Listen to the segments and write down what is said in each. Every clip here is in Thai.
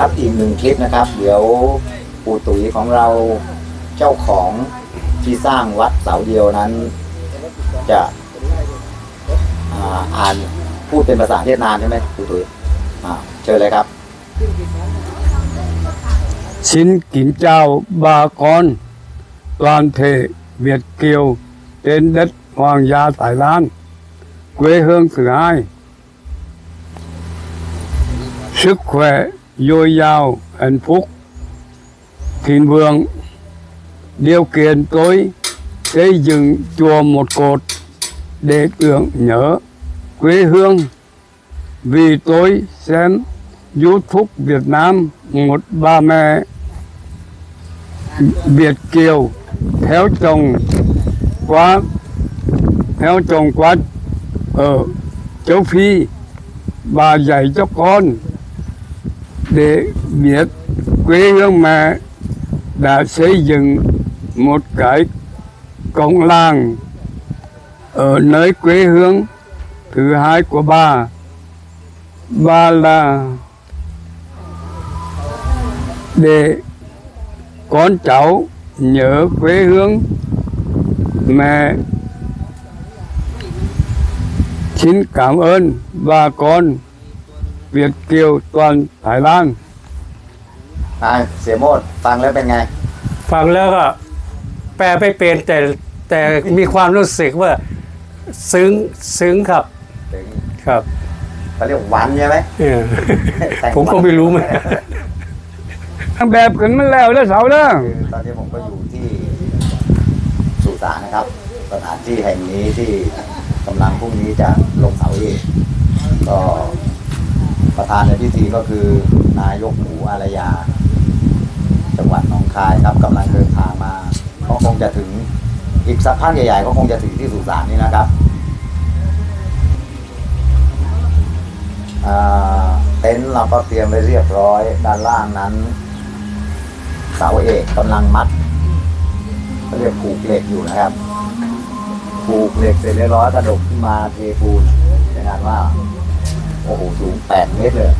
ครับอีกหนึ่งคลิปนะครับ เดี๋ยวปู่ตุ๋ยของเราเจ้าของที่สร้างวัดเสาเดียวนั้น จะอ่าอ่านพูดเป็นภาษาเวียดนามใช่ไหมปู่ตุ๋ยอ่าเชิญเลยครับ Xin kính chào bà con toàn thể Việt Kiều trên đất Hoàng gia Thái Lan, quê hương thứ hai. Sức khỏe dồi dào, hạnh phúc, thịnh vượng, điều kiện tôi xây dựng chùa một cột để tưởng nhớ quê hương. Vì tôi xem YouTube Việt Nam một bà mẹ Việt Kiều theo chồng qua theo chồng qua ở châu Phi bà dạy cho con để biết quê hương mẹ đã xây dựng một cái cổng làng ở nơi quê hương thứ hai của bà. Và là để con cháu nhớ quê hương mẹ xin cảm ơn bà con. Việt Kiều toàn Thái Lan อ่าเสียโมดฟังแล้วเป็นไง ฟังแล้วก็ แปลไม่เป็นแต่แต่มีความรู้สึกว่าซึ้งซึ้งครับถึงครับเขาเรียกหวานใช่ไหม เออแต่ง ผมก็ไม่รู้เหมือนกันแบบขึ้นมันแล้วแล้วเสาเด้อคือตอนนี้ผมก็อยู่ที่สุสานนะครับ สถานที่แห่งนี้ที่กำลังพรุ่งนี้จะลงเสาเอกก็ ประธานในพิธีก็คือนายกหมูอารยา จังหวัดหนองคายครับกำลังเดินทางมาก็คงจะถึงอีกสักพักใหญ่ๆก็คงจะถึงที่สุสานนี้นะครับอ่าเต็นท์เราก็เตรียมไว้เรียบร้อย ด้านล่างนั้น เสาเอกกำลังมัดเขาเรียกผูกเหล็กอยู่นะครับ ผูกเหล็กเสร็จเรียบร้อยกระดกขึ้นมาเทปูนในงานว่า โอ้โหสูงแปดเมตรเลย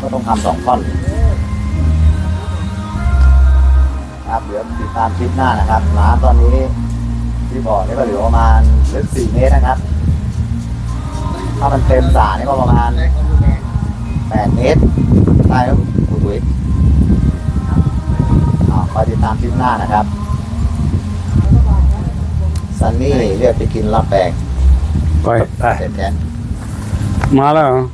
ก็ต้องทำสองท่อน ครับเดี๋ยวติดตามคลิปหน้านะครับน้ำตอนนี้ที่บ่อนี่ก็เหลือประมาณลึกสี่เมตรนะครับ ถ้ามันเต็มสระนี่ก็ประมาณแปดเมตรได้แล้วคุณตุ้ยอ่าคอยติดตามคลิปหน้านะครับซันนี่เรียกไปกินรับแปลงไปไปเสร็จแล้ว มาแล้วเหรอ